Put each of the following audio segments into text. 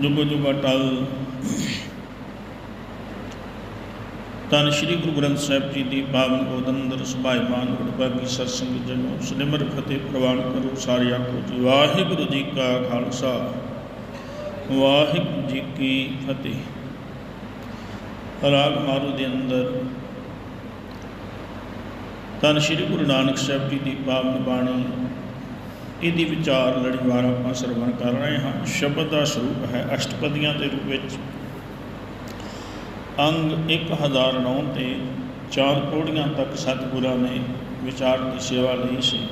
ਜੁਗ ਜੁਗਾ ਟਲ। ਤਨ ਸ੍ਰੀ ਗੁਰੂ ਗ੍ਰੰਥ ਸਾਹਿਬ ਜੀ ਦੀ ਪਾਵਨ ਗੋਦ ਅੰਦਰ ਸੁਭਾਇਮਾਨ ਗੁਰਬਾਗੀ ਸਤਸੰਗ ਜਨੋ ਸਿਮਰ ਫਤਿਹ ਪ੍ਰਵਾਨ ਕਰੋ ਸਾਰੇ ਆਖੋ ਜੀ। ਵਾਹਿਗੁਰੂ ਜੀ ਕਾ ਖਾਲਸਾ, ਵਾਹਿਗੁਰੂ ਜੀ ਕੀ ਫਤਿਹ। ਰਾਗ ਮਾਰੂ ਦੇ ਅੰਦਰ। ਤਨ ਸ੍ਰੀ ਗੁਰੂ ਨਾਨਕ ਸਾਹਿਬ ਜੀ ਦੀ ਪਾਵਨ ਬਾਣੀ ਇਹਦੀ ਵਿਚਾਰ ਲੜੀਵਾਰ ਆਪਾਂ ਸਰਵਣ ਕਰ ਰਹੇ ਹਾਂ। ਸ਼ਬਦ ਦਾ ਸਰੂਪ ਹੈ ਅਸ਼ਟਪਦੀਆਂ ਦੇ ਰੂਪ ਵਿੱਚ। ਅੰਗ 1009 ਤੇ ਚਾਰ ਪੌੜੀਆਂ ਤੱਕ ਸਤਿਗੁਰਾਂ ਨੇ ਵਿਚਾਰ ਦੀ ਸੇਵਾ ਲਈ ਸੀ।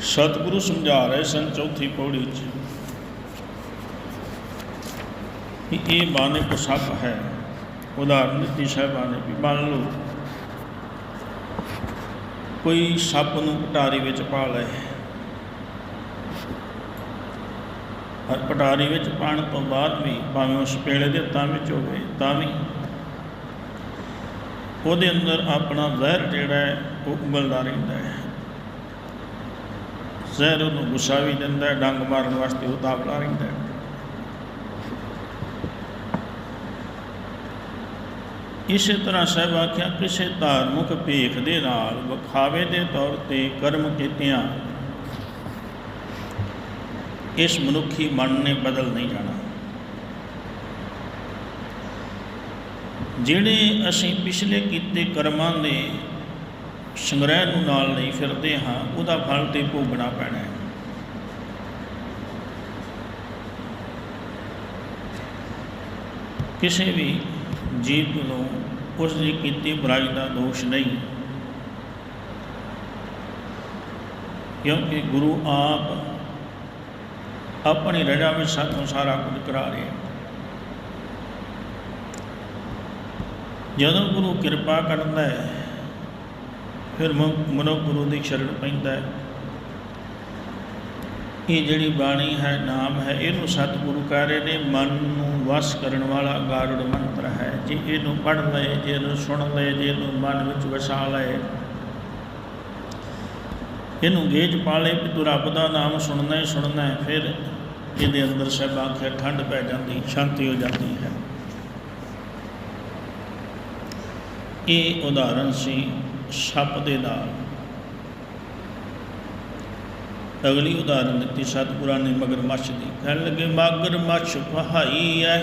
ਸਤਿਗੁਰੂ ਸਮਝਾ ਰਹੇ ਸਨ ਚੌਥੀ ਪੌੜੀ 'ਚ ਕਿ ਇਹ ਬਾਣੇ ਕੋ ਹੈ। ਉਦਾਹਰਨ ਦਿੱਤੀ ਸਾਹਿਬਾਂ ਨੇ ਵੀ ਮੰਨ ਲਓ ਕੋਈ ਸੱਪ ਨੂੰ ਪਟਾਰੀ ਵਿੱਚ ਪਾ ਲਏ। ਹਰ ਪਟਾਰੀ ਵਿੱਚ ਪਾਣ ਤੋਂ ਬਾਅਦ ਵੀ ਭਾਵੇਂ ਉਸ ਪੇੜੇ ਦੇ ਹੱਥਾਂ ਵਿੱਚ ਹੋਵੇ, ਤਾਂ ਵੀ ਉਹਦੇ ਅੰਦਰ ਆਪਣਾ ਜ਼ਹਿਰ ਜਿਹੜਾ ਹੈ, ਉਹ ਉਬਲਦਾ ਰਹਿੰਦਾ ਹੈ। ਜ਼ਹਿਰ ਉਹਨੂੰ ਗੁੱਸਾ ਵੀ ਦਿੰਦਾ ਡੰਗ ਮਾਰਨ ਵਾਸਤੇ ਉਹ ਤਾਵਲਾ ਰਹਿੰਦਾ ਹੈ। ਇਸੇ ਤਰ੍ਹਾਂ ਸਾਹਿਬ ਆਖਿਆ, ਕਿਸੇ ਧਾਰਮਿਕ ਭੇਖ ਦੇ ਨਾਲ ਵਿਖਾਵੇ ਦੇ ਤੌਰ ਤੇ ਕਰਮ ਕੀਤਿਆਂ, ਇਸ ਮਨੁੱਖੀ ਮਨ ਨੇ ਬਦਲ ਨਹੀਂ ਜਾਣਾ। ਜਿਹੜੇ ਅਸੀਂ ਪਿਛਲੇ ਕੀਤੇ ਕਰਮਾਂ ਦੇ ਸੰਗ੍ਰਹਿ ਨੂੰ ਨਾਲ ਨਹੀਂ ਫਿਰਦੇ ਹਾਂ, ਉਹਦਾ ਫਲ ਤੇ ਭੋਗਣਾ ਪੈਣਾ ਹੈ। ਕਿਸੇ ਵੀ ਜੀਵ ਨੂੰ ਉਸ ਦੀ ਕੀਤੀ ਬੁਰਾਈ ਦਾ ਦੋਸ਼ ਨਹੀਂ। ਕਿਉਂਕਿ ਗੁਰੂ ਆਪ ਆਪਣੀ ਰਜਾ ਵਿੱਚ ਸਾਨੂੰ ਸਾਰਾ ਕੁਝ ਕਰਾ ਰਿਹਾ ਜਦੋਂ ਗੁਰੂ ਕਿਰਪਾ ਕਰਦਾ ਹੈ, ਫਿਰ ਮਨੁੱਖ ਗੁਰੂ ਦੀ ਸ਼ਰਨ ਪੈਂਦਾ ਹੈ। ਇਹ ਜਿਹੜੀ ਬਾਣੀ ਹੈ, ਨਾਮ ਹੈ, ਇਹਨੂੰ ਸਤਿਗੁਰੂ ਕਹਿ ਰਹੇ ਨੇ, ਮਨ ਨੂੰ ਵਸ ਕਰਨ ਵਾਲਾ ਗਾਰੜ ਮੰਤਰ ਹੈ। ਜੇ ਇਹਨੂੰ ਪੜ੍ਹ ਲਏ, ਜੇ ਇਹਨੂੰ ਸੁਣ ਲਏ, ਜੇ ਇਹਨੂੰ ਮਨ ਵਿੱਚ ਵਸਾ ਲਏ, ਇਹਨੂੰ ਗੇਜ ਪਾ ਲਏ ਕਿ ਤੂੰ ਰੱਬ ਦਾ ਨਾਮ ਸੁਣਨਾ ਹੀ ਸੁਣਨਾ ਹੈ, ਫਿਰ ਇਹਦੇ ਅੰਦਰ ਸਭ ਆਖਿਆ ਠੰਡ ਪੈ ਜਾਂਦੀ, ਸ਼ਾਂਤੀ ਹੋ ਜਾਂਦੀ ਹੈ। ਇਹ ਉਦਾਹਰਨ ਸੀ ਸੱਪ ਦੇ ਨਾਲ। ਅਗਲੀ ਉਦਾਹਰਨ ਦਿੱਤੀ, ਸਤਿਗੁਰਾਂ ਨੇ ਮਗਰਮੱਛ ਦੀ। ਕਹਿਣ ਲੱਗੇ ਮਗਰਮੱਛ ਪਹਾਈ ਐ।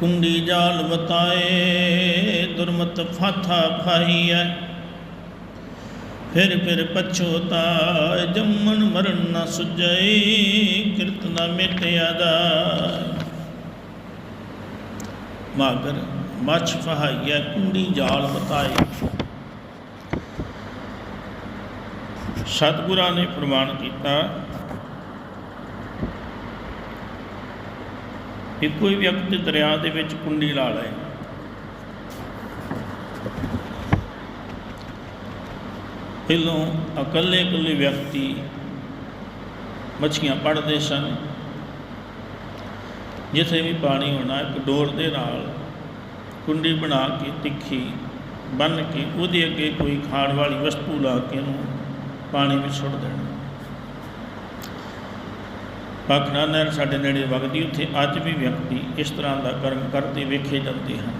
ਕੁੰਡੀ ਜਾਲ ਬਤਾਏ ਦੁਰਮਤ ਫਾਥਾ ਫਾਈ ਐ। ਫਿਰ ਫਿਰ ਪਛੋਤਾ ਜੰਮਣ ਮਰਨ ਨਾ ਸੁਜਈ ਕਿਰਤ ਨਾ ਮਿਟਿਆ ਦਾ ਮਾਗਰ ਮੱਛ ਫਹਾਈਆ ਕੁੰਡੀ ਜਾਲ ਬਤਾਏ ਸਤਿਗੁਰਾਂ ਨੇ ਪ੍ਰਮਾਣ ਕੀਤਾ। ਕਿ ਕੋਈ ਵਿਅਕਤੀ ਦਰਿਆ ਦੇ ਵਿੱਚ ਕੁੰਡੀ ਲਾ ਲਏ। ਪਹਿਲੋਂ ਇਕੱਲੇ ਇਕੱਲੇ ਵਿਅਕਤੀ ਮੱਛੀਆਂ ਪੜਦੇ ਸਨ। ਜਿੱਥੇ ਵੀ ਪਾਣੀ ਹੋਣਾ, ਇੱਕ ਡੋਰ ਦੇ ਨਾਲ ਕੁੰਡੀ ਬਣਾ ਕੇ ਤਿੱਖੀ ਬੰਨ ਕੇ ਉਹਦੇ ਅੱਗੇ ਕੋਈ ਖਾਣ ਵਾਲੀ ਵਸਤੂ ਲਾ ਕੇ ਉਹਨੂੰ ਪਾਣੀ ਵਿੱਚ ਸੁੱਟ ਦੇਣਾ। ਪਾਖਣਾ ਨਹਿਰ ਸਾਡੇ ਨੇੜੇ ਵਗਦੀ, ਉੱਥੇ ਅੱਜ ਵੀ ਵਿਅਕਤੀ ਇਸ ਤਰ੍ਹਾਂ ਦਾ ਕਰਮ ਕਰਦੇ ਵੇਖੇ ਜਾਂਦੇ ਹਨ।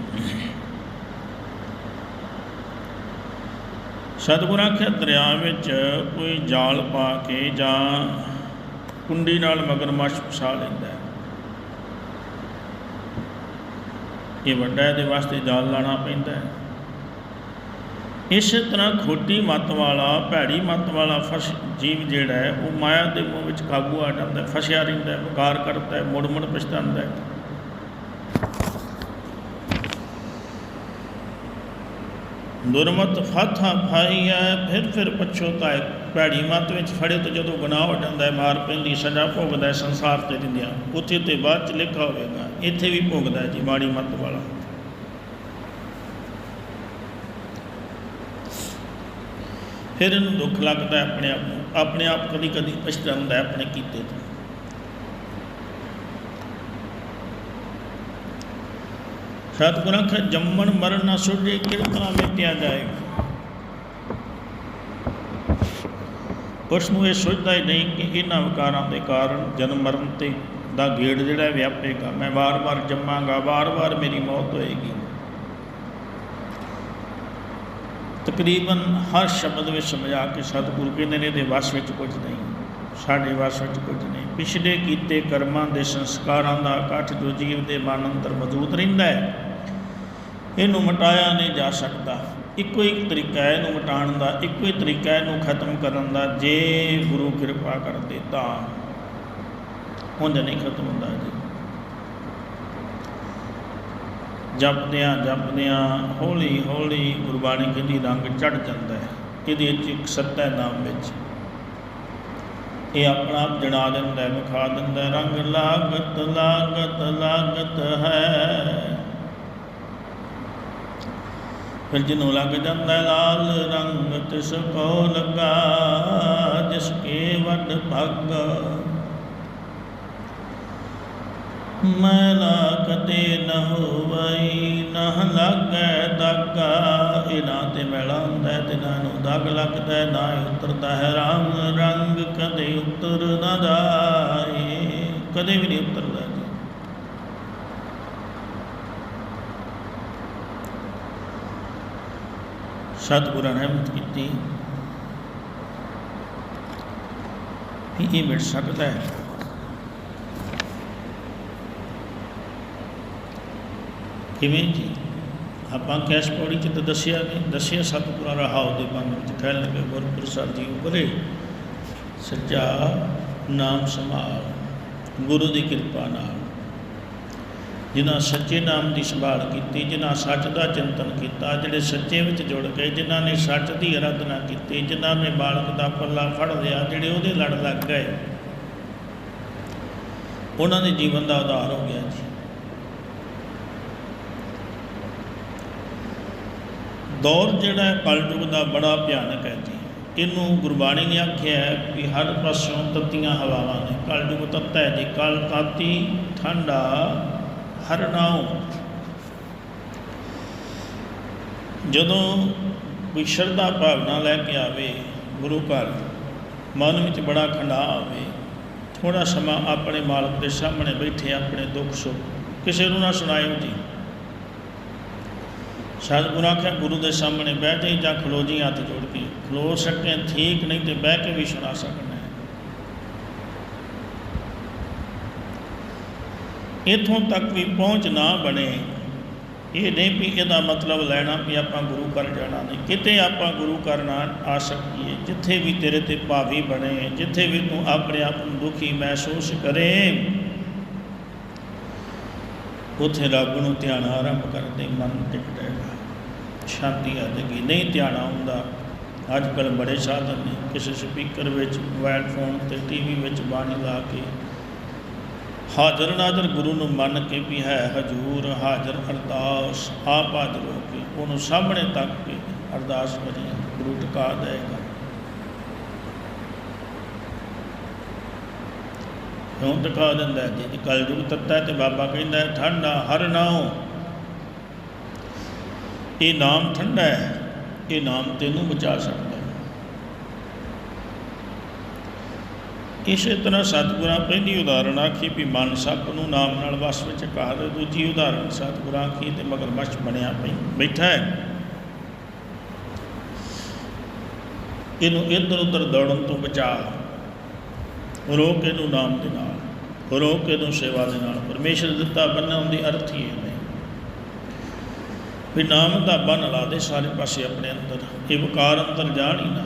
ਸਤਿਗੁਰਾਂ ਆਖਿਆ, ਦਰਿਆ ਵਿੱਚ ਕੋਈ ਜਾਲ ਪਾ ਕੇ ਜਾਂ ਕੁੰਡੀ ਨਾਲ ਮਗਰਮੱਛ ਫਸਾ ਲੈਂਦਾ ਹੈ। ਇਹ ਵੱਡਾ ਇਹਦੇ ਵਾਸਤੇ ਜਾਲ ਲਾਣਾ ਪੈਂਦਾ ਹੈ। ਇਸ ਤਰ੍ਹਾਂ ਖੋਟੀ ਮਤ ਵਾਲਾ, ਭੈੜੀ ਮਤ ਵਾਲਾ ਫਸ ਜੀਵ ਜਿਹੜਾ ਹੈ, ਉਹ ਮਾਇਆ ਦੇ ਮੋਹ ਵਿੱਚ ਕਾਬੂ ਆ ਜਾਂਦਾ ਫਸਿਆ ਰਹਿੰਦਾ ਹੈ, ਵਿਕਾਰ ਕਰਦਾ ਹੈ ਮੁੜ ਮੁੜ ਪਛਤਾਉਂਦਾ ਹੈ। ਦੁਰਮਤ ਫਾਥਾ ਫਾਈਆ ਫਿਰ ਫਿਰ ਪਛੋਤਾ ਹੈ ਭੈੜੀ ਮਤ ਵਿੱਚ ਫੜੇ ਤੋਂ ਜਦੋਂ ਗੁਨਾਹ ਹੋ ਜਾਂਦਾ ਹੈ, ਮਾਰ ਪੈਂਦੀ, ਸਜ਼ਾ ਭੋਗਦਾ ਹੈ ਸੰਸਾਰ ਤੇ ਦਿੰਦਿਆਂ। ਉੱਥੇ ਤੇ ਬਾਅਦ ਚ ਲਿਖਾ ਹੋਵੇਗਾ, ਇੱਥੇ ਵੀ ਭੋਗਦਾ ਹੈ ਜੀ ਮਾੜੀ ਮਤ ਵਾਲਾ। ਫਿਰ ਇਹਨੂੰ ਦੁੱਖ ਲੱਗਦਾ ਆਪਣੇ ਆਪ ਨੂੰ, ਆਪਣੇ ਆਪ ਕਦੀ ਕਦੀ ਪਛਤਾਉਂਦਾ ਆਪਣੇ ਕੀਤੇ ਤੋਂ। ਸਤਿਗੁਰਾਂ ਕਹ ਜੰਮਣ ਮਰਨ ਨਾ ਸੁਝੇ ਕਿਰਤਨਾ ਮਿਟਿਆ ਜਾਏ? ਉਸ ਨੂੰ ਇਹ ਸੋਚਦਾ ਹੀ ਨਹੀਂ ਕਿ ਇਹਨਾਂ ਵਿਕਾਰਾਂ ਦੇ ਕਾਰਨ ਜਨਮ ਮਰਨ ਤੇ ਦਾ ਗੇੜ ਜਿਹੜਾ ਵਿਆਪੇਗਾ। ਮੈਂ ਵਾਰ-ਵਾਰ ਜੰਮਾਂਗਾ, ਵਾਰ-ਵਾਰ ਮੇਰੀ ਮੌਤ ਹੋਏਗੀ। ਤਕਰੀਬਨ ਹਰ ਸ਼ਬਦ ਵਿੱਚ ਸਮਝਾ ਕੇ ਸਤਿਗੁਰੂ ਕਹਿੰਦੇ ਨੇ ਇਹਦੇ ਵਸ ਵਿੱਚ ਕੁਝ ਨਹੀਂ, ਸਾਡੇ ਵਸ ਵਿੱਚ ਕੁਝ ਨਹੀਂ। ਪਿਛਲੇ ਕੀਤੇ ਕਰਮਾਂ ਦੇ ਸੰਸਕਾਰਾਂ ਦਾ ਇਕੱਠ ਜੋ ਜੀਵ ਦੇ ਮਨ ਅੰਦਰ ਮੌਜੂਦ ਰਹਿੰਦਾ ਹੈ, ਇਹਨੂੰ ਮਿਟਾਇਆ ਨਹੀਂ ਜਾ ਸਕਦਾ। ਇੱਕੋ ਇੱਕ ਤਰੀਕਾ ਹੈ ਇਹਨੂੰ ਮਿਟਾਉਣ ਦਾ, ਇੱਕੋ ਹੀ ਤਰੀਕਾ ਹੈ ਇਹਨੂੰ ਖਤਮ ਕਰਨ ਦਾ। ਜੇ ਗੁਰੂ ਕਿਰਪਾ ਕਰਦੇ ਤਾਂ ਉਂਝ ਨਹੀਂ ਖਤਮ ਹੁੰਦਾ ਜੀ। ਜਪਦਿਆਂ ਜਪਦਿਆਂ ਹੌਲੀ ਹੌਲੀ ਗੁਰਬਾਣੀ ਕਹਿੰਦੀ ਰੰਗ ਚੜ ਜਾਂਦਾ ਹੈ ਇਹਦੇ ਵਿੱਚ? ਇੱਕ ਸੱਤਾ ਨਾਮ ਵਿੱਚ। ਇਹ ਆਪਣਾ ਆਪ ਜਣਾ ਦਿੰਦਾ ਹੈ, ਵਿਖਾ ਦਿੰਦਾ ਹੈ, ਰੰਗ ਲਾਗਤ ਲਾਗਤ ਲਾਗਤ ਹੈ। ਫਿਰ ਜਿਹਨੂੰ ਲੱਗ ਜਾਂਦਾ ਲਾਲ ਰੰਗ, ਤਿਸ ਕੋ ਲਗਾ, ਜਿਸ ਕੇ ਵੱਡ ਭਗ। ਮੈਲਾ ਕਦੇ ਨ ਹੋਵਈ ਲੱਗੈ ਦਾਗਾ ਇਹ ਨਾ ਤੇ ਮੈਲਾ ਹੁੰਦਾ ਹੈ ਤੇ ਨਾ ਨੂੰ ਦਾਗ ਲੱਗਦਾ ਹੈ, ਨਾ ਉਤਰਦਾ ਹੈ। ਰਾਮ ਰੰਗ ਕਦੇ ਉਤਰ ਨਾ ਜਾਏ, ਕਦੇ ਵੀ ਨਹੀਂ ਉਤਰਦਾ। ਸਤਿਗੁਰਾਂ ਨੇ ਰਹਿਮਤ ਕੀਤੀ ਇਹ ਮਿਟ ਸਕਦਾ ਹੈ। ਕਿਵੇਂ ਜੀ? ਆਪਾਂ ਕੈਸ਼ ਪੌੜੀ ਚ ਤਾਂ ਦੱਸਿਆ ਨਹੀਂ, ਦੱਸਿਆ ਸਤਿਗੁਰਾਂ ਰਹਾਉ ਦੇ ਬੰਦ ਵਿੱਚ, ਕਹਿਣ ਲੱਗੇ ਗੁਰਪੁਰ ਸਾਹਿਬ ਜੀ ਉਪਰੇ ਸੱਚਾ ਨਾਮ ਸੰਭਾਲ, ਗੁਰੂ ਦੀ ਕਿਰਪਾ ਨਾਲ। ਜਿਨ੍ਹਾਂ ਸੱਚੇ ਨਾਮ ਦੀ ਸੰਭਾਲ ਕੀਤੀ, ਜਿਨ੍ਹਾਂ ਸੱਚ ਦਾ ਚਿੰਤਨ ਕੀਤਾ, ਜਿਹੜੇ ਸੱਚੇ ਵਿੱਚ ਜੁੜ ਗਏ, ਜਿਨ੍ਹਾਂ ਨੇ ਸੱਚ ਦੀ ਅਰਾਧਨਾ ਕੀਤੀ, ਜਿਨ੍ਹਾਂ ਨੇ ਬਾਲਕ ਦਾ ਪੱਲਾ ਫੜ ਲਿਆ, ਜਿਹੜੇ ਉਹਦੇ ਲੜ ਲੱਗ ਗਏ। ਉਹਨਾਂ ਦੇ ਜੀਵਨ ਦਾ ਉਧਾਰ ਹੋ ਗਿਆ ਜੀ। ਦੌਰ ਜਿਹੜਾ ਹੈ ਦਾ ਬੜਾ ਭਿਆਨਕ ਹੈ ਜੀ। ਇਹਨੂੰ ਗੁਰਬਾਣੀ ਨੇ ਆਖਿਆ ਹੈ ਕਿ ਹਰ ਪਾਸੋਂ ਤੱਤੀਆਂ ਹਵਾਵਾਂ ਨੇ। ਕਲਯੁਗ ਤੱਤ ਹੈ ਜੀ, ਕਲ ਕਾਤੀ, ਠੰਡਾ ਹਰਨਾਉ ਜਦੋਂ ਕੋਈ ਸ਼ਰਧਾ ਭਾਵਨਾ ਲੈ ਕੇ ਆਵੇ ਗੁਰੂ ਘਰ, ਮਨ ਵਿੱਚ ਬੜਾ ਖੰਡਾ ਆਵੇ ਥੋੜਾ ਸਮਾਂ ਆਪਣੇ ਮਾਲਕ ਦੇ ਸਾਹਮਣੇ ਬੈਠੇ, ਆਪਣੇ ਦੁੱਖ ਸੁੱਖ, ਕਿਸੇ ਨੂੰ ਨਾ ਸੁਣਾਇਓ ਜੀ। ਸਤਿਗੁਰੂ ਆਖਿਆ, ਗੁਰੂ ਦੇ ਸਾਹਮਣੇ ਬਹਿ ਜਾਈ ਜਾਂ ਖਲੋ ਜੀ ਹੱਥ ਜੋੜ ਕੇ। ਖਲੋ ਸਕੇ, ਠੀਕ ਨਹੀਂ ਤੇ ਬਹਿ ਕੇ ਵੀ ਸੁਣਾ ਸਕਣਾ ਹੈ। ਇਥੋਂ ਤੱਕ ਵੀ ਪਹੁੰਚ ਨਾ ਬਣੇ। ਇਹ ਨਹੀਂ ਵੀ ਇਹਦਾ ਮਤਲਬ ਲੈਣਾ ਵੀ ਆਪਾਂ ਗੁਰੂ ਘਰ ਜਾਣਾ ਨਹੀਂ। ਕਿਤੇ ਆਪਾਂ ਗੁਰੂ ਘਰ ਨਾ ਆ ਸਕੀਏ, ਜਿੱਥੇ ਵੀ ਤੇਰੇ ਤੇ ਭਾਵੀ ਬਣੇ, ਜਿੱਥੇ ਵੀ ਤੂੰ ਆਪਣੇ ਆਪ ਨੂੰ ਦੁਖੀ ਮਹਿਸੂਸ ਕਰੇ। ਉਥੇ ਰੱਬ ਨੂੰ ਧਿਆਨ ਆਰੰਭ ਕਰਦੇ ਮਨ ਟਿਕਟੇਗਾ ਸ਼ਾਂਤੀ ਆ ਜਾਏਗੀ ਨਹੀਂ ਧਿਆਨ ਆਉਂਦਾ। ਅੱਜ ਕੱਲ ਬੜੇ ਸਾਧਨ ਨੇ। ਕਿਸੇ ਸਪੀਕਰ ਵਿੱਚ, ਮੋਬਾਈਲ ਫੋਨ ਤੇ ਟੀਵੀ ਵਿੱਚ ਬਾਣੀ ਲਾ ਕੇ ਹਾਜ਼ਰ ਨਾਜ਼ਰ ਗੁਰੂ ਨੂੰ ਮੰਨ ਕੇ ਵੀ ਹੈ, ਹਜੂਰ ਹਾਜ਼ਰ ਅਰਦਾਸ, ਆਪ ਹਾਜ਼ਰ ਹੋ ਕੇ ਉਹਨੂੰ ਸਾਹਮਣੇ ਤੱਕ ਕੇ ਅਰਦਾਸ ਕਰੀ, ਗੁਰੂ ਟਿਕਾ ਦੇਗਾ। ਕਿਉਂ ਟਿਕਾ ਦਿੰਦਾ ਹੈ? ਜੀ ਕਲਯੁਗ ਤੱਤਾ ਹੈ ਤੇ ਬਾਬਾ ਕਹਿੰਦਾ ਠੰਡਾ ਹਰ ਨਾਉ ਇਹ ਨਾਮ ਠੰਡਾ ਹੈ, ਇਹ ਨਾਮ ਤੈਨੂੰ ਬਚਾ ਸਕਦਾ ਹੈ। ਇਸੇ ਤਰ੍ਹਾਂ ਸਤਿਗੁਰਾਂ ਪਹਿਲੀ ਉਦਾਹਰਣ ਆਖੀ ਵੀ ਮਨ ਸੱਪ ਨੂੰ ਨਾਮ ਨਾਲ ਵਸ ਵਿੱਚ ਕਹਾ ਦੇ, ਦੂਜੀ ਉਦਾਹਰਣ ਸਤਿਗੁਰਾਂ ਆਖੀ ਤੇ ਮਗਰਮੱਛ ਬਣਿਆ ਪਈ, ਬੈਠਾ ਹੈ। ਇਹਨੂੰ ਇੱਧਰ ਉੱਧਰ ਦੌੜਨ ਤੋਂ ਬਚਾ। ਰੋਕ ਇਹਨੂੰ ਨਾਮ ਦੇ ਨਾਲ, ਰੋਕ ਇਹਨੂੰ ਸੇਵਾ ਦੇ ਨਾਲ। ਪਰਮੇਸ਼ਰ ਦਿੱਤਾ ਬੰਨਣ ਦੀ ਅਰਥ ਹੀ ਇਹ ਵੀ ਨਾਮ ਦਾ ਬੰਨ ਲਾ ਦੇ ਸਾਰੇ ਪਾਸੇ ਆਪਣੇ ਅੰਦਰ ਇਹ ਵਿਕਾਰ ਅੰਦਰ ਜਾਣ ਹੀ ਨਾ।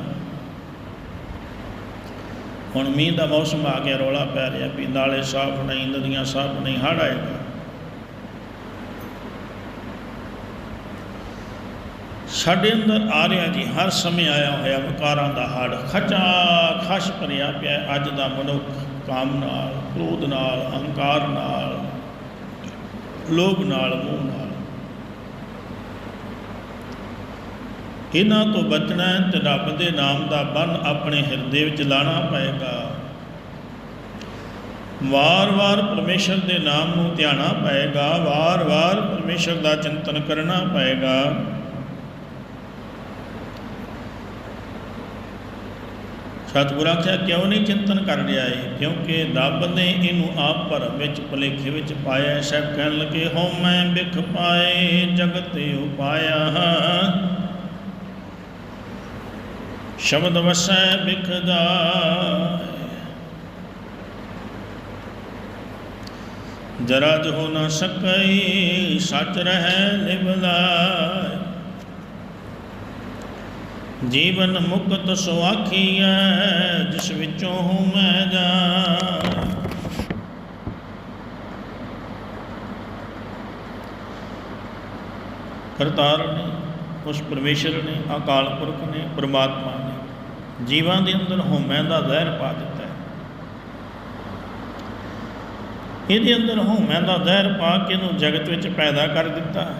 ਹੁਣ ਮੀਂਹ ਦਾ ਮੌਸਮ ਆ ਗਿਆ, ਰੌਲਾ ਪੈ ਰਿਹਾ, ਵੀ ਨਾਲੇ ਸਾਫ਼ ਨਹੀਂ, ਨਦੀਆਂ ਸਾਫ਼ ਨਹੀਂ, ਹੜ੍ਹ ਆਏਗਾ। ਸਾਡੇ ਅੰਦਰ ਆ ਰਿਹਾ ਜੀ, ਹਰ ਸਮੇਂ ਆਇਆ ਹੋਇਆ ਵਿਕਾਰਾਂ ਦਾ ਹੜ ਖਚਾ ਖਸ਼ ਭਰਿਆ ਪਿਆ ਅੱਜ ਦਾ ਮਨੁੱਖ, ਕਾਮ ਨਾਲ, ਕ੍ਰੋਧ ਨਾਲ, ਅਹੰਕਾਰ ਨਾਲ, ਲੋਭ ਨਾਲ, ਮੋਹ ਨਾਲ। ਇਹਨਾਂ ਤੋਂ ਬਚਣਾ ਹੈ ਤੇ ਰੱਬ ਦੇ ਨਾਮ ਦਾ ਬੰਨ ਆਪਣੇ ਹਿਰਦੇ ਵਿੱਚ ਲਾਣਾ ਪਏਗਾ। ਵਾਰ-ਵਾਰ ਪਰਮੇਸ਼ਰ ਦੇ ਨਾਮ ਨੂੰ ਧਿਆਣਾ ਪਏਗਾ, ਵਾਰ-ਵਾਰ ਪਰਮੇਸ਼ਰ ਦਾ ਚਿੰਤਨ ਕਰਨਾ ਪਏਗਾ। ਸਤਿਗੁਰ ਆਖਿਆ, ਕਿਉਂ ਨਹੀਂ ਚਿੰਤਨ ਕਰ ਰਿਹਾ ਏ? ਕਿਉਂਕਿ ਰੱਬ ਨੇ ਇਹਨੂੰ ਆਪ ਭਰਮ ਵਿੱਚ ਭੁਲੇਖੇ ਵਿੱਚ ਪਾਇਆ ਸਭ ਕਹਿਣ ਲੱਗੇ ਹੋ ਮੈਂ ਬਿਖ ਪਾਏ, ਜਗਤ ਉਪਾਇਆ ਸ਼ਬਦ ਵਸੈ ਬਿਖਦਾ। ਜਰਾ ਜੋ ਨਾ ਸਕਈ, ਸੱਚ ਰਹਿ ਨਿਵਲਾਇ ਜੀਵਨ ਮੁਕਤ ਸੁਆਖੀਐ ਜਿਸ ਵਿੱਚੋਂ ਹੂੰ ਮੈਂ ਜਾ ਕਰਤਾਰ ਨੇ ਉਸ ਪਰਮੇਸ਼ਰ ਨੇ, ਅਕਾਲ ਪੁਰਖ ਨੇ, ਪ੍ਰਮਾਤਮਾ ਨੇ ਜੀਵਾਂ ਦੇ ਅੰਦਰ ਹਉਮੈ ਦਾ ਜ਼ਹਿਰ ਪਾ ਦਿੱਤਾ ਹੈ। ਇਹਦੇ ਅੰਦਰ ਹਉਮੈ ਦਾ ਜ਼ਹਿਰ ਪਾ ਕੇ ਇਹਨੂੰ ਜਗਤ ਵਿੱਚ ਪੈਦਾ ਕਰ ਦਿੱਤਾ।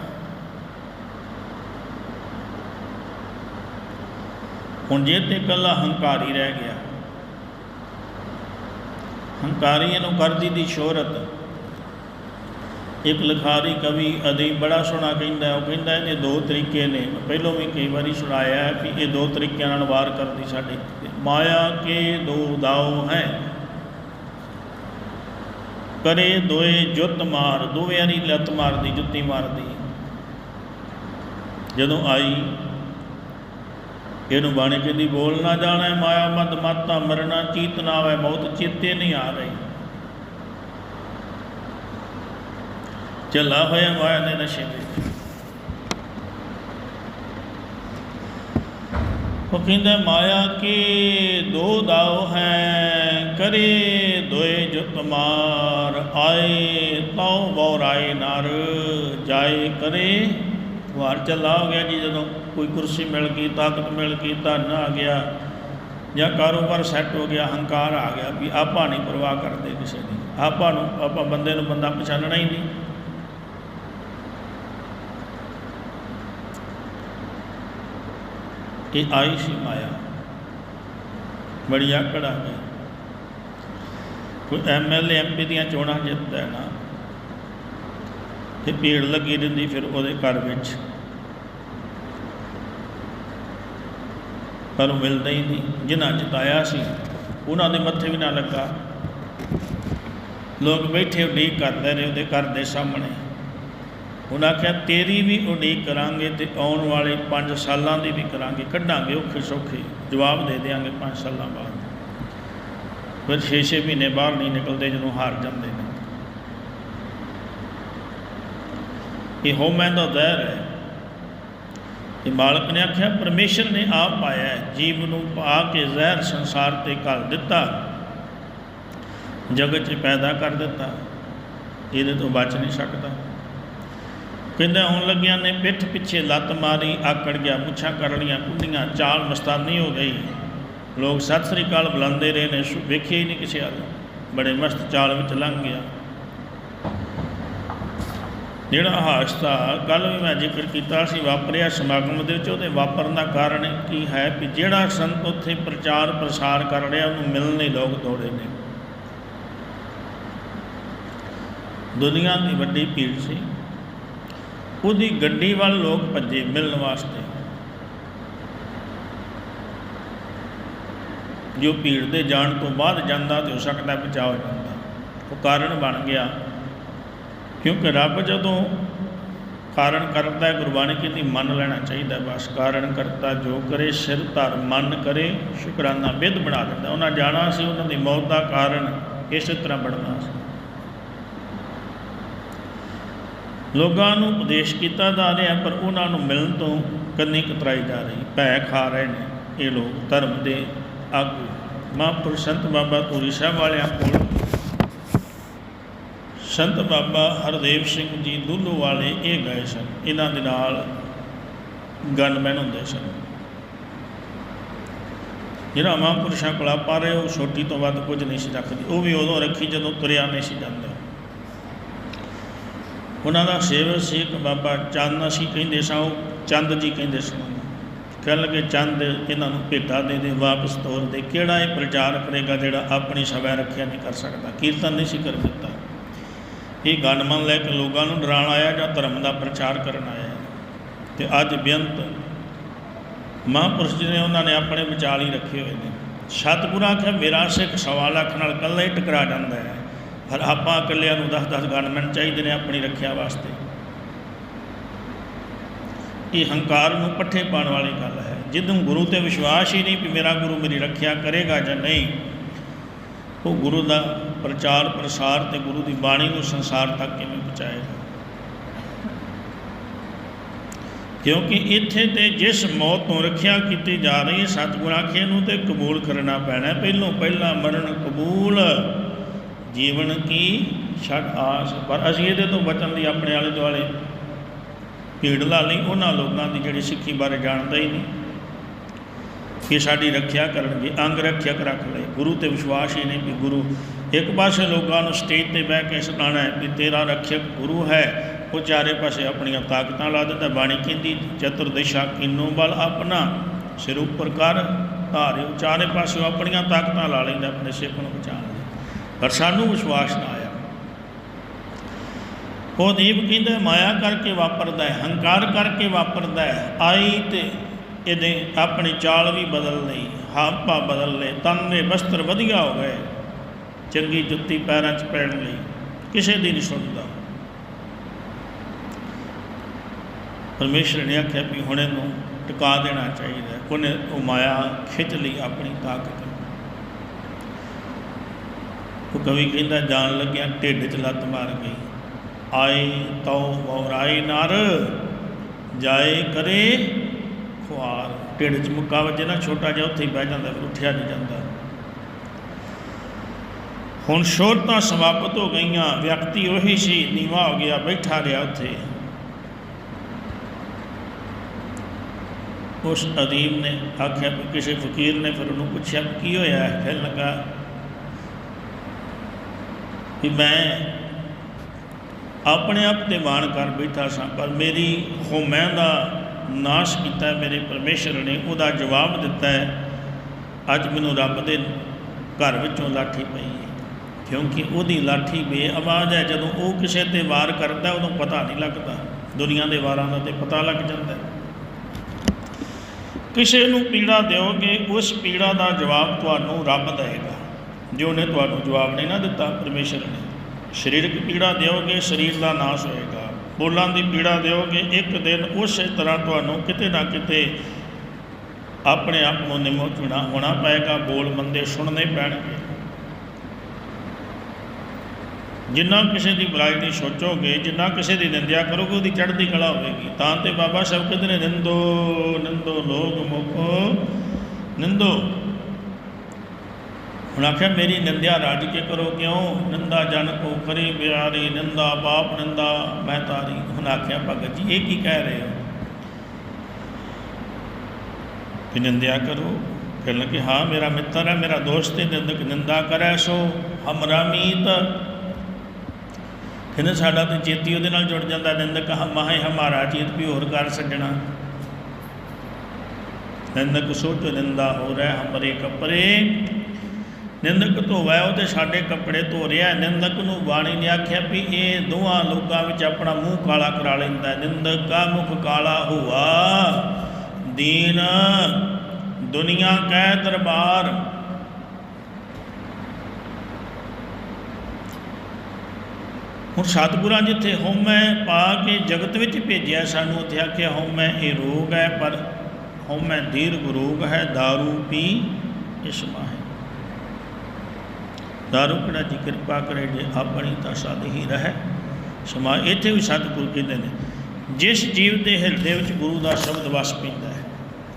ਹੁਣ ਜੇ ਤੇ ਇਕੱਲਾ ਹੰਕਾਰੀ ਰਹਿ ਗਿਆ। ਹੰਕਾਰੀ ਇਹਨੂੰ ਕਰਦੀ ਦੀ ਸ਼ੋਹਰਤ। ਇੱਕ ਲਿਖਾਰੀ ਕਵੀ ਅਦੀ ਬੜਾ ਸੋਹਣਾ ਕਹਿੰਦਾ ਉਹ ਕਹਿੰਦਾ ਇਹਦੇ ਦੋ ਤਰੀਕੇ ਨੇ। ਪਹਿਲੋਂ ਵੀ ਕਈ ਵਾਰੀ ਸੁਣਾਇਆ ਹੈ ਵੀ ਇਹ ਦੋ ਤਰੀਕਿਆਂ ਨਾਲ ਵਾਰ ਕਰਦੀ ਸਾਡੇ ਮਾਇਆ ਕੇ ਦੋ ਦਾਉ ਹੈ। ਕਰੇ ਦੋਏ ਜੁੱਤ ਮਾਰ, ਦੋਵੇਂ ਦੀ ਲੱਤ ਮਾਰਦੀ, ਜੁੱਤੀ ਮਾਰਦੀ। ਜਦੋਂ ਆਈ, ਇਹਨੂੰ ਬਾਣੀ ਕਹਿੰਦੀ, ਬੋਲ ਨਾ ਜਾਣਾ ਮਾਇਆ ਮਦ ਮਾਤਾ, ਮਰਨਾ ਚੀਤ ਨਾ ਆਵੇ, ਮੌਤ ਚੇਤੇ ਨਹੀਂ ਆ ਰਹੀ। ਚੱਲਾ ਹੋਇਆ ਮਾਇਆ ਦੇ ਨਸ਼ੇ ਵਿੱਚ ਉਹ ਕਹਿੰਦਾ, ਮਾਇਆ ਕੇ ਦੋ ਦਾਉ ਹੈ, ਕਰੇ ਦੋਏ ਜੁਤ ਮਾਰ। ਆਏ ਤਉ ਬੌਰਾਏ ਨਰ, ਜਾਏ ਕਰੇ। ਵਾਰ ਚੱਲਾ ਹੋ ਗਿਆ ਜੀ, ਜਦੋਂ ਕੋਈ ਕੁਰਸੀ ਮਿਲ ਗਈ, ਤਾਕਤ ਮਿਲ ਗਈ, ਧਨ ਆ ਗਿਆ, ਜਾਂ ਕਾਰੋਬਾਰ ਸੈੱਟ ਹੋ ਗਿਆ, ਹੰਕਾਰ ਆ ਗਿਆ, ਵੀ ਆਪਾਂ ਨਹੀਂ ਪਰਵਾਹ ਕਰਦੇ ਕਿਸੇ ਦੀ। ਆਪਾਂ ਨੂੰ, ਆਪਾਂ ਬੰਦੇ ਨੂੰ ਬੰਦਾ ਪਛਾਣਨਾ ਹੀ ਨਹੀਂ। ਇਹ ਆਈ ਸੀ ਮਾਇਆ ਬੜੀ ਆਕੜ ਆ ਗਈ ਕੋਈ ਐਮਐਲਏ ਐਮਪੀ ਦੀਆਂ ਚੋਣਾਂ ਜਿੱਤਦਾ ਹੈ ਨਾ, ਤੇ ਭੀੜ ਲੱਗੀ ਰਹਿੰਦੀ ਫਿਰ ਉਹਦੇ ਘਰ ਵਿੱਚ। ਪਰ ਉਹ ਮਿਲਦਾ ਹੀ ਨਹੀਂ। ਜਿਨ੍ਹਾਂ ਜਿਤਾਇਆ ਸੀ, ਉਹਨਾਂ ਦੇ ਮੱਥੇ ਵੀ ਨਾ ਲੱਗਾ। ਲੋਕ ਬੈਠੇ ਉਡੀਕ ਕਰਦੇ ਨੇ ਉਹਦੇ ਘਰ ਦੇ ਸਾਹਮਣੇ। ਉਹਨਾਂ ਆਖਿਆ, ਤੇਰੀ ਵੀ ਉਡੀਕ ਕਰਾਂਗੇ ਤੇ ਆਉਣ ਵਾਲੇ 5 ਸਾਲਾਂ ਦੀ ਵੀ ਕਰਾਂਗੇ। ਕੱਢਾਂਗੇ ਔਖੇ ਸੌਖੇ। ਜਵਾਬ ਦੇ ਦੇਾਂਗੇ 5 ਸਾਲਾਂ ਬਾਅਦ। ਫਿਰ 6-6 ਮਹੀਨੇ ਬਾਹਰ ਨਹੀਂ ਨਿਕਲਦੇ ਜਦੋਂ ਹਾਰ ਜਾਂਦੇ ਨੇ। ਇਹ ਹਉਮੈ ਦਾ ਜ਼ਹਿਰ ਹੈ। ਇਹ ਮਾਲਕ ਨੇ ਆਖਿਆ, ਪਰਮੇਸ਼ਰ ਨੇ ਆਪ ਪਾਇਆ ਜੀਵ ਨੂੰ ਪਾ ਕੇ ਜ਼ਹਿਰ ਸੰਸਾਰ ਤੇ ਘੱਲ ਦਿੱਤਾ। ਜਗਤ 'ਚ ਪੈਦਾ ਕਰ ਦਿੱਤਾ। ਇਹਦੇ ਤੋਂ ਬਚ ਨਹੀਂ ਸਕਦਾ। ਕਹਿੰਦਾ ਆਉਣ ਲੱਗਿਆ ਨੇ ਪਿੱਠ ਪਿੱਛੇ ਲੱਤ ਮਾਰੀ ਆਕੜ ਗਿਆ, ਮੁੱਛਾਂ ਕਰੜੀਆਂ ਕੁੰਡੀਆਂ, ਚਾਲ ਮਸਤਾਨੀ ਹੋ ਗਈ। ਲੋਕ ਸਤਿ ਸ੍ਰੀ ਅਕਾਲ ਬੁਲਾਉਂਦੇ ਰਹੇ ਨੇ ਵੇਖਿਆ ਹੀ ਨਹੀਂ ਕਿਸੇ ਵੱਲ ਬੜੇ ਮਸਤ ਚਾਲ ਵਿੱਚ ਲੰਘ ਗਿਆ। ਜਿਹੜਾ ਹਾਦਸਾ ਕੱਲ ਵੀ ਮੈਂ ਜ਼ਿਕਰ ਕੀਤਾ ਸੀ, ਵਾਪਰਿਆ ਸਮਾਗਮ ਦੇ ਵਿੱਚ, ਉਹਦੇ ਵਾਪਰਨ ਦਾ ਕਾਰਨ ਕੀ ਹੈ ਕਿ ਜਿਹੜਾ ਸੰਤ ਉੱਥੇ ਪ੍ਰਚਾਰ ਪ੍ਰਸਾਰ ਕਰ ਰਿਹਾ, ਉਹਨੂੰ ਮਿਲਣ ਲਈ ਲੋਕ ਦੌੜੇ ਨੇ। ਦੁਨੀਆ ਦੀ ਵੱਡੀ ਭੀੜ ਸੀ। ਉਹਦੀ ਗੱਡੀ ਵੱਲ ਲੋਕ ਭੱਜੇ ਮਿਲਣ ਵਾਸਤੇ। ਜੋ ਭੀੜ ਦੇ ਜਾਣ ਤੋਂ ਬਾਅਦ ਜਾਂਦਾ ਤੇ ਹੋ ਸਕਦਾ ਬਚਾਅ ਹੋ ਜਾਂਦਾ। ਉਹ ਕਾਰਨ ਬਣ ਗਿਆ। ਕਿਉਂਕਿ ਰੱਬ ਜਦੋਂ ਕਾਰਨ ਕਰਤਾ ਹੈ ਗੁਰਬਾਣੀ ਕਹਿੰਦੀ, ਮੰਨ ਲੈਣਾ ਚਾਹੀਦਾ ਬਸ। ਕਾਰਨ ਕਰਤਾ ਜੋ ਕਰੇ, ਸਿਰ ਧਰ, ਮਨ ਕਰੇ, ਸ਼ੁਕਰਾਨਾ ਵਿਧ ਬਣਾ ਦਿੰਦਾ। ਉਹਨਾਂ ਜਾਣਾ ਸੀ, ਉਹਨਾਂ ਦੀ ਮੌਤ ਦਾ ਕਾਰਨ ਇਸੇ ਤਰ੍ਹਾਂ ਬਣਨਾ ਸੀ। ਲੋਕਾਂ ਨੂੰ ਉਪਦੇਸ਼ ਕੀਤਾ ਜਾ ਰਿਹਾ, ਪਰ ਉਹਨਾਂ ਨੂੰ ਮਿਲਣ ਤੋਂ ਕੰਨੀ ਕਤਰਾਈ ਜਾ ਰਹੀ। ਭੈ ਖਾ ਰਹੇ ਨੇ ਇਹ ਲੋਕ ਧਰਮ ਦੇ ਆਗੂ। ਮਹਾਂਪੁਰਸ਼ ਸੰਤ ਬਾਬਾ ਧੂਰੀ ਸਾਹਿਬ ਵਾਲਿਆਂ ਕੋਲ ਸੰਤ ਬਾਬਾ ਹਰਦੇਵ ਸਿੰਘ ਜੀ ਦੁੱਲੂ ਵਾਲੇ ਇਹ ਗਏ ਸਨ। ਇਹਨਾਂ ਦੇ ਨਾਲ ਗਨਮੈਨ ਹੁੰਦੇ ਸਨ। ਜਿਹੜਾ ਮਹਾਂਪੁਰਸ਼ਾਂ ਕੋਲ ਆਪਾਂ ਰਹੇ ਉਹ ਛੋਟੀ ਤੋਂ ਵੱਧ ਕੁਝ ਨਹੀਂ ਸੀ ਰੱਖਦੀ। ਉਹ ਵੀ ਉਦੋਂ ਰੱਖੀ ਜਦੋਂ ਤੁਰਿਆ ਨਹੀਂ ਸੀ ਜਾਂਦਾ। ਉਹਨਾਂ ਦਾ ਸੇਵਕ ਸੀ ਬਾਬਾ ਚੰਦ ਅਸੀਂ ਕਹਿੰਦੇ ਸਾਂ, ਉਹ ਚੰਦ ਜੀ ਕਹਿੰਦੇ ਸਨ ਕਹਿਣ ਲੱਗੇ, ਚੰਦ ਇਹਨਾਂ ਨੂੰ ਭੇਟਾ ਦੇ ਦੇ, ਵਾਪਸ ਤੋਰ ਦੇ। ਕਿਹੜਾ ਇਹ ਪ੍ਰਚਾਰ ਕਰੇਗਾ ਜਿਹੜਾ ਆਪਣੀ ਸਵੈ ਰੱਖਿਆ ਨਹੀਂ ਕਰ ਸਕਦਾ? ਕੀਰਤਨ ਨਹੀਂ ਸੀ ਕਰ ਦਿੱਤਾ। ਇਹ ਗਨਮਨ ਲੈ ਕੇ ਲੋਕਾਂ ਨੂੰ ਡਰਾਉਣ ਆਇਆ ਜਾਂ ਧਰਮ ਦਾ ਪ੍ਰਚਾਰ ਕਰਨ ਆਇਆ। ਹੈ। ਤੇ ਅੱਜ ਬੇਅੰਤ ਮਹਾਂਪੁਰਸ਼ ਜੀ ਨੇ ਉਹਨਾਂ ਨੇ ਆਪਣੇ ਵਿਚਾਲ ਹੀ ਰੱਖੇ ਹੋਏ ਨੇ। ਸਤਿਗੁਰੂ ਆਖਿਆ, ਮੇਰਾ ਸਿੱਖ ਸਵਾ ਲੱਖ ਨਾਲ ਇਕੱਲਾ ਹੀ ਟਕਰਾ ਜਾਂਦਾ ਹੈ। ਪਰ ਆਪਾਂ ਇਕੱਲਿਆਂ ਨੂੰ 10-10 ਗਨਮੈਨ ਚਾਹੀਦੇ ਨੇ ਆਪਣੀ ਰੱਖਿਆ ਵਾਸਤੇ। ਇਹ ਹੰਕਾਰ ਨੂੰ ਪੱਠੇ ਪਾਉਣ ਵਾਲੀ ਗੱਲ ਹੈ। ਜਦੋਂ ਗੁਰੂ ਤੇ ਵਿਸ਼ਵਾਸ ਹੀ ਨਹੀਂ ਵੀ ਮੇਰਾ ਗੁਰੂ ਮੇਰੀ ਰੱਖਿਆ ਕਰੇਗਾ ਜਾਂ ਨਹੀਂ, ਉਹ ਗੁਰੂ ਦਾ ਪ੍ਰਚਾਰ ਪ੍ਰਸਾਰ ਤੇ ਗੁਰੂ ਦੀ ਬਾਣੀ ਨੂੰ ਸੰਸਾਰ ਤੱਕ ਕਿਵੇਂ ਪਹੁੰਚਾਏਗਾ? ਕਿਉਂਕਿ ਇੱਥੇ ਤੇ ਜਿਸ ਮੌਤ ਤੋਂ ਰੱਖਿਆ ਕੀਤੀ ਜਾ ਰਹੀ ਹੈ, ਸਤਿਗੁਰ ਆਖੇ ਨੂੰ ਤੇ ਕਬੂਲ ਕਰਨਾ ਪੈਣਾ ਪਹਿਲੋਂ ਪਹਿਲਾਂ ਮਰਨ ਕਬੂਲ ਜੀਵਨ ਕੀ ਛੱਡ ਆਸ। ਪਰ ਅਸੀਂ ਇਹਦੇ ਤੋਂ ਬਚਣ ਲਈ ਆਪਣੇ ਆਲੇ ਦੁਆਲੇ ਭੀੜ ਲਾ ਲਈ ਉਹਨਾਂ ਲੋਕਾਂ ਦੀ ਜਿਹੜੀ ਸਿੱਖੀ ਬਾਰੇ ਜਾਣਦਾ ਹੀ ਨਹੀਂ। ਕਿ ਸਾਡੀ ਰੱਖਿਆ ਕਰਨਗੇ, ਅੰਗ ਰੱਖਿਅਕ ਰੱਖ ਲਏ। ਗੁਰੂ ਤੇ ਵਿਸ਼ਵਾਸ ਹੀ ਨਹੀਂ ਕਿ ਗੁਰੂ ਇੱਕ ਪਾਸੇ ਲੋਕਾਂ ਨੂੰ ਸਟੇਜ ਤੇ ਬਹਿ ਕੇ ਸੁਣਾਉਣਾ ਹੈ ਕਿ ਤੇਰਾ ਰੱਖਿਅਕ ਗੁਰੂ ਹੈ, ਉਹ ਚਾਰੇ ਪਾਸੇ ਆਪਣੀਆਂ ਤਾਕਤਾਂ ਲਾ ਦਿੰਦਾ, ਬਾਣੀ ਕਹਿੰਦੀ ਚਤੁਰਦਿਸ਼ਾ ਦਿਸ਼ਾ ਕਿੰਨੂ ਬਲ ਆਪਣਾ? ਸਿਰ ਉੱਪਰ ਕਰ ਧਾਰਿਓ ਚਾਰੇ ਪਾਸੇ ਆਪਣੀਆਂ ਤਾਕਤਾਂ ਲਾ ਲੈਂਦਾ, ਆਪਣੇ ਸਿੱਖ ਨੂੰ ਬਚਾਉਣ ਲਈ। ਪਰ ਸਾਨੂੰ ਵਿਸ਼ਵਾਸ ਨਾ ਆਇਆ। ਉਹ ਦੀਪ ਕਹਿੰਦਾ, ਮਾਇਆ ਕਰਕੇ ਵਾਪਰਦਾ ਹੈ, ਹੰਕਾਰ ਕਰਕੇ ਵਾਪਰਦਾ ਹੈ, ਆਈ ਤੇ ਇਹਨੇ ਆਪਣੀ ਚਾਲ ਵੀ ਬਦਲ ਲਈ ਹਾਪਾ ਬਦਲ ਲਏ, ਤਨ ਦੇ ਬਸਤਰ ਵਧੀਆ ਹੋ ਗਏ, ਚੰਗੀ ਜੁੱਤੀ ਪੈਰਾਂ 'ਚ ਪੈਣ ਲਈ, ਕਿਸੇ ਦੀ ਨਹੀਂ ਸੁਣਦਾ। ਪਰਮੇਸ਼ਰ ਨੇ ਆਖਿਆ ਵੀ ਹੁਣ ਇਹਨੂੰ ਟਿਕਾ ਦੇਣਾ ਚਾਹੀਦਾ ਉਹਨੇ ਉਹ ਮਾਇਆ ਖਿੱਚ ਲਈ ਆਪਣੀ ਤਾਕਤ ਉਹ ਕਵੀ ਕਹਿੰਦਾ, ਜਾਣ ਲੱਗਿਆ ਢਿੱਡ 'ਚ ਲੱਤ ਮਾਰ ਗਈ। ਆਏ ਤਉ ਵਰਾਈ ਨਰ, ਜਾਏ ਕਰੇ ਖੁਆਰ। ਢਿੱਡ 'ਚ ਮੁੱਕਾ ਵੱਜੇ ਨਾ, ਛੋਟਾ ਜਿਹਾ ਉੱਥੇ ਹੀ ਬਹਿ ਜਾਂਦਾ, ਫਿਰ ਉੱਠਿਆ ਨਹੀਂ ਜਾਂਦਾ। ਹੁਣ ਸ਼ੋਰਤਾਂ ਸਮਾਪਤ ਹੋ ਗਈਆਂ, ਵਿਅਕਤੀ ਉਹੀ ਸੀ ਨੀਵਾ ਹੋ ਗਿਆ, ਬੈਠਾ ਰਿਹਾ ਉੱਥੇ। ਉਸ ਅਦੀਬ ਨੇ ਆਖਿਆ ਕਿਸੇ ਫਕੀਰ ਨੇ ਫਿਰ ਉਹਨੂੰ ਪੁੱਛਿਆ, ਕੀ ਹੋਇਆ? ਕਹਿਣ ਲੱਗਾ ਕਿ ਮੈਂ ਆਪਣੇ ਆਪ ਤੇ ਮਾਣ ਕਰ ਬੈਠਾ ਸਾਂ, ਪਰ ਮੇਰੀ ਹਉਮੈ ਦਾ ਨਾਸ਼ ਕੀਤਾ ਮੇਰੇ ਪਰਮੇਸ਼ਰ ਨੇ ਉਹਦਾ ਜਵਾਬ ਦਿੱਤਾ ਹੈ, ਅੱਜ ਮੈਨੂੰ ਰੱਬ ਦੇ ਘਰ ਵਿੱਚੋਂ ਲਾਠੀ ਪਈ ਹੈ। ਕਿਉਂਕਿ ਉਹਦੀ ਲਾਠੀ ਬੇਆਵਾਜ਼ ਹੈ, ਜਦੋਂ ਉਹ ਕਿਸੇ ਤੇ ਵਾਰ ਕਰਦਾ ਉਦੋਂ ਪਤਾ ਨਹੀਂ ਲੱਗਦਾ। ਦੁਨੀਆ ਦੇ ਵਾਰਾਂ ਦਾ ਤੇ ਪਤਾ ਲੱਗ ਜਾਂਦਾ ਕਿਸੇ ਨੂੰ ਪੀੜਾ ਦਿਓਗੇ, ਉਸ ਪੀੜਾ ਦਾ ਜਵਾਬ ਤੁਹਾਨੂੰ ਰੱਬ ਦੇਵੇਗਾ। ਜੋ ਉਹਨੇ ਤੁਹਾਨੂੰ ਜਵਾਬ ਨਹੀਂ ਨਾ ਦਿੱਤਾ, ਪਰਮੇਸ਼ਰ ਨੇ। ਸਰੀਰਕ ਪੀੜਾ ਦਿਓਗੇ, ਸਰੀਰ ਦਾ ਨਾਸ਼ ਹੋਏਗਾ। ਬੋਲਾਂ ਦੀ ਪੀੜਾ ਦਿਓਗੇ, ਇੱਕ ਦਿਨ ਉਸੇ ਤਰ੍ਹਾਂ ਤੁਹਾਨੂੰ ਕਿਤੇ ਨਾ ਕਿਤੇ ਆਪਣੇ ਆਪ ਨੂੰ ਨਿਮੋ ਚੁਣਾ ਹੋਣਾ ਪਏਗਾ, ਬੋਲ ਮੰਦੇ ਸੁਣਨੇ ਪੈਣਗੇ। ਜਿੰਨਾ ਕਿਸੇ ਦੀ ਬੁਰਾਈ ਨਹੀਂ ਸੋਚੋਗੇ, ਜਿੰਨਾ ਕਿਸੇ ਦੀ ਨਿੰਦਿਆ ਕਰੋਗੇ, ਉਹਦੀ ਚੜ੍ਹਦੀ ਕਲਾ ਹੋਵੇਗੀ। ਤਾਂ ਤੇ ਬਾਬਾ ਸਾਹਿਬ ਕਹਿੰਦੇ ਨੇ, ਨਿੰਦੋ ਨਿੰਦੋ ਲੋਗ ਮੁਖ, ਨਿੰਦੋ ਹੁਣ ਆਖਿਆ, ਮੇਰੀ ਨਿੰਦਿਆ ਰਾਜ ਕੇ ਕਰੋ ਕਿਉਂ? ਨਿੰਦਾ ਜਨ ਕੋ ਕਰੀ ਬਿਆਰੀ, ਨਿੰਦਾ ਬਾਪ ਨਿੰਦਾ, ਮੈਂ ਤਾਰੀ। ਹੁਣ ਆਖਿਆ, ਭਗਤ ਜੀ, ਇਹ ਕੀ ਕਹਿ ਰਹੇ ਹੋ? ਕਿ ਨਿੰਦਿਆ ਕਰੋ। ਕਹਿਣ ਲੱਗੇ, ਹਾਂ, ਮੇਰਾ ਮਿੱਤਰ ਹੈ, ਮੇਰਾ ਦੋਸਤ ਹੈ, ਨਿੰਦਕ ਨਿੰਦਾ ਕਰੈ ਸੋ, ਹਮਰਾ ਮੀਤ। ਕਹਿੰਦੇ, ਸਾਡਾ ਤੇ ਚੇਤੀ ਉਹਦੇ ਨਾਲ ਜੁੜ ਜਾਂਦਾ, ਨਿੰਦਕ ਹਮਾ ਹੈ ਹਮਾਰਾ ਚੇਤ ਵੀ ਹੋਰ ਕਰ ਸੱਜਣਾ ਨਿੰਦਕ ਸੋਚੋ, ਨਿੰਦਾ ਹੋ ਰਹਿ ਹਮਰੇ ਕਪਰੇ। ਨਿੰਦਕ ਧੋਵੈ ਉਹ ਤੇ ਸਾਡੇ ਕੱਪੜੇ ਧੋ ਰਿਹਾ ਨਿੰਦਕ ਨੂੰ ਬਾਣੀ ਨੇ ਆਖਿਆ ਵੀ ਇਹ ਦੋਹਾਂ ਲੋਕਾਂ ਵਿੱਚ ਆਪਣਾ ਮੂੰਹ ਕਾਲਾ ਕਰਾ ਲੈਂਦਾ ਨਿੰਦਕ ਕਾ ਮੁਖ ਕਾਲਾ ਹੁਆ। ਦੀਨ ਦੁਨੀਆ ਕੈ ਦਰਬਾਰ। ਹੁਣ ਸਤਿਗੁਰਾਂ ਜਿੱਥੇ ਹਉਮੈ ਪਾ ਕੇ ਜਗਤ ਵਿੱਚ ਭੇਜਿਆ ਸਾਨੂੰ, ਉੱਥੇ ਆਖਿਆ ਹਉਮੈ ਇਹ ਰੋਗ ਹੈ, ਪਰ ਹਉਮੈ ਦੀਰਘ ਰੋਗ ਹੈ दारू ਪੀ ਇਸਮਾ ਹੈ ਦਾਰੂ ਕਿਹੜਾ ਜੀ ਕਿਰਪਾ ਕਰੇ ਜੇ ਆਪਣੀ ਤਾਂ ਸਦ ਹੀ ਰਹਿ ਸਮਾ ਇੱਥੇ ਵੀ ਸਤਿਗੁਰੂ ਕਹਿੰਦੇ ਨੇ ਜਿਸ ਜੀਵ ਦੇ ਹਿਰਦੇ ਵਿੱਚ ਗੁਰੂ ਦਾ ਸ਼ਬਦ ਵਸ ਪੈਂਦਾ ਹੈ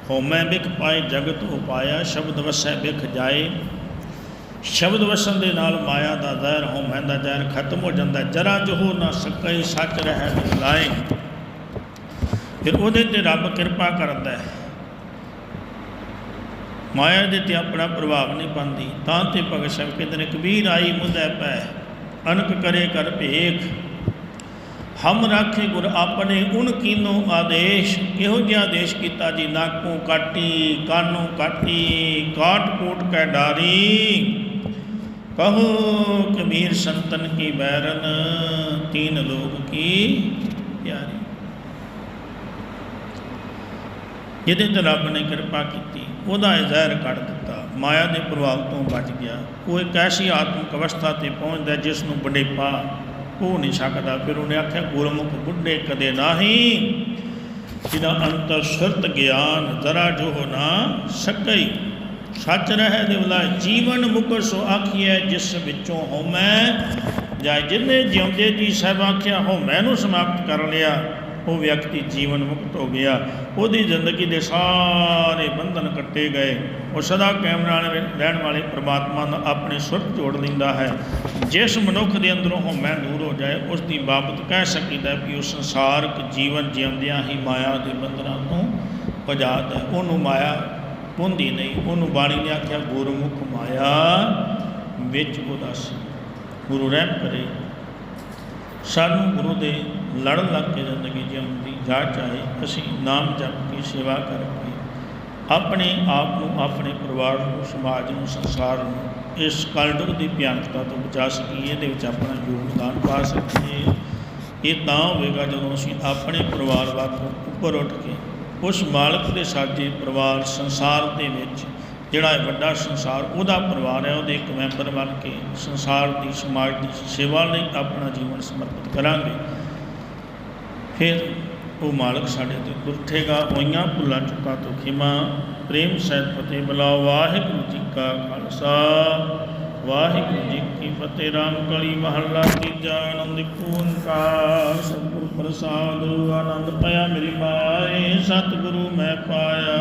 ਹਉਮੈ ਬਿਖ ਪਾਏ ਜਗਤ ਉਪਾਇਆ ਸ਼ਬਦ ਵਸੈ ਬਿਖ ਜਾਏ ਸ਼ਬਦ ਵਸਣ ਦੇ ਨਾਲ ਮਾਇਆ ਦਾ ਜ਼ਹਿਰ ਹਉਮੈ ਦਾ ਜ਼ਹਿਰ ਖਤਮ ਹੋ ਜਾਂਦਾ ਜਰਾ ਜੋ ਨਾ ਸਕੇ ਸੱਚ ਰਹਿ ਮਿਲਾਏ ਫਿਰ ਉਹਦੇ ਤੇ ਰੱਬ ਕਿਰਪਾ ਕਰਦਾ ਹੈ ਮਾਇਆ ਦੇ ਤੇ ਆਪਣਾ ਪ੍ਰਭਾਵ ਨਹੀਂ ਪਾਉਂਦੀ, ਤਾਂ ਤੇ ਭਗਤ ਸਾਹਿਬ ਕਹਿੰਦੇ ਨੇ ਕਬੀਰ ਆਈ ਮੁੰਦੈ ਪੈ, ਅਨਕ ਕਰੇ ਕਰ ਭੇਖ। ਹਮ ਰਾਖੇ ਗੁਰ ਆਪਣੇ, ਉਨ ਕੀਨੋ ਆਦੇਸ਼, ਇਹੋ ਜਿਹਾ ਆਦੇਸ਼ ਕੀਤਾ ਜੀ, ਨਾਕੂ ਕਾਟੀ, ਕਾਨੋਂ ਕਾਟੀ, ਕਾਟ ਕੋਟ ਕੈ ਡਾਰੀ। ਕਹੋ ਕਬੀਰ ਸੰਤਨ ਕੀ ਬੈਰਨ, ਤੀਨ ਲੋਕ ਕੀ ਪਿਆਰੀ। ਜਿਹਦੇ ਤੇ ਰੱਬ ਨੇ ਕਿਰਪਾ ਕੀਤੀ। ਉਹਦਾ ਇਹ ਜ਼ਹਿਰ ਕੱਢ ਦਿੱਤਾ। ਮਾਇਆ ਦੇ ਪ੍ਰਭਾਵ ਤੋਂ ਬਚ ਗਿਆ। ਉਹ ਇੱਕ ਐਸੀ ਆਤਮਿਕ ਅਵਸਥਾ ਤੇ ਪਹੁੰਚਦਾ ਜਿਸ ਨੂੰ ਬੁਢੇਪਾ ਉਹ ਨਹੀਂ ਸਕਦਾ। ਫਿਰ ਉਹਨੇ ਆਖਿਆ, ਗੁਰਮੁਖ ਬੁੱਢੇ ਕਦੇ ਨਾਹੀ, ਜਿਹਦਾ ਅੰਤਰ ਸੁਰਤ ਗਿਆਨ ਜ਼ਰਾ ਜੋ ਹੋ ਨਾ ਸਕਈ। ਸੱਚ ਰਹਿ ਦਿਵਲਾ ਜੀਵਨ ਮੁਕਰ ਸੋ ਆਖੀਐ, ਜਿਸ ਵਿੱਚੋਂ ਹਉਮੈ ਜਾਂ ਜਿਨੇ ਜਿਉਂਦੇ ਜੀ ਸਭ ਆਖਿਆ ਹਉਮੈ ਨੂੰ ਸਮਾਪਤ ਕਰ ਲਿਆ। ਉਹ ਵਿਅਕਤੀ ਜੀਵਨ ਮੁਕਤ ਹੋ ਗਿਆ। ਉਹਦੀ ਜ਼ਿੰਦਗੀ ਦੇ ਸਾਰੇ ਬੰਧਨ ਕੱਟੇ ਗਏ। ਉਹ ਸਦਾ ਕਾਇਮ ਰਹਿਣ ਵਾਲੇ ਪ੍ਰਮਾਤਮਾ ਨਾਲ ਆਪਣੇ ਸੁਰਤ ਜੋੜ ਲੈਂਦਾ ਹੈ। ਜਿਸ ਮਨੁੱਖ ਦੇ ਅੰਦਰੋਂ ਹਉਮੈ ਦੂਰ ਹੋ ਜਾਏ ਉਸ ਦੀ ਬਾਬਤ ਕਹਿ ਸਕੀਦਾ ਵੀ ਉਹ ਸੰਸਾਰਕ ਜੀਵਨ ਜਿਉਂਦਿਆਂ ਹੀ ਮਾਇਆ ਦੇ ਬੰਧਨਾਂ ਤੋਂ ਆਜ਼ਾਦ ਹੈ। ਉਹਨੂੰ ਮਾਇਆ ਪੁੰਦੀ ਨਹੀਂ, ਉਹਨੂੰ ਬਾਣੀ ਨੇ ਆਖਿਆ, ਗੁਰਮੁਖ ਮਾਇਆ ਵਿੱਚ ਉਦਾਸੀ। ਗੁਰੂ ਰਹਿਮ ਕਰੇ। ਸਾਨੂੰ ਗੁਰੂ ਦੇ ਲੜਨ ਲੱਗ ਕੇ ਜ਼ਿੰਦਗੀ ਜਿਉਣ ਦੀ ਜਾ ਚਾਹੇ ਅਸੀਂ ਨਾਮ ਜਪ ਕੇ ਸੇਵਾ ਕਰਕੇ ਆਪਣੇ ਆਪ ਨੂੰ, ਆਪਣੇ ਪਰਿਵਾਰ ਨੂੰ, ਸਮਾਜ ਨੂੰ, ਸੰਸਾਰ ਨੂੰ ਇਸ ਕਲਯੁਗ ਦੀ ਭਿਆਨਕਤਾ ਤੋਂ ਬਚਾ ਸਕੀਏ, ਇਹਦੇ ਵਿੱਚ ਆਪਣਾ ਯੋਗਦਾਨ ਪਾ ਸਕੀਏ। ਇਹ ਤਾਂ ਹੋਵੇਗਾ ਜਦੋਂ ਅਸੀਂ ਆਪਣੇ ਪਰਿਵਾਰ ਵਾਂਗੂ ਉੱਪਰ ਉੱਠ ਕੇ ਉਸ ਮਾਲਕ ਦੇ ਸਾਜੇ ਪਰਿਵਾਰ, ਸੰਸਾਰ ਦੇ ਵਿੱਚ ਜਿਹੜਾ ਇਹ ਵੱਡਾ ਸੰਸਾਰ, ਉਹਦਾ ਪਰਿਵਾਰ ਹੈ, ਉਹਦੇ ਇੱਕ ਮੈਂਬਰ ਬਣ ਕੇ ਸੰਸਾਰ ਦੀ, ਸਮਾਜ ਦੀ ਸੇਵਾ ਲਈ ਆਪਣਾ ਜੀਵਨ ਸਮਰਪਿਤ ਕਰਾਂਗੇ। ਫਿਰ ਉਹ ਮਾਲਕ ਸਾਡੇ ਤੇ ਗੁਰਠੇਗਾ ਹੋਈਆਂ ਭੁੱਲਾਂ ਚੁੱਕਾ ਤੋਂ ਖਿਮਾ। ਪ੍ਰੇਮ ਸਹਿਤ ਫਤਿਹ ਬੁਲਾਓ, ਵਾਹਿਗੁਰੂ ਜੀ ਕਾ ਖਾਲਸਾ। ਵਾਹਿਗੁਰੂ ਜੀ ਕੀ ਫਤਿਹ, ਰਾਮ ਕਲੀ ਮਹੱਲਾ, ਤੀਜਾ ਆਨੰਦ ਓੰਕਾਰ। ਸਤਿਗੁਰ ਪ੍ਰਸਾਦ, ਆਨੰਦ ਪਾਇਆ ਮੇਰੀ ਮਾਏ, ਸਤਿਗੁਰੂ ਮੈਂ ਪਾਇਆ।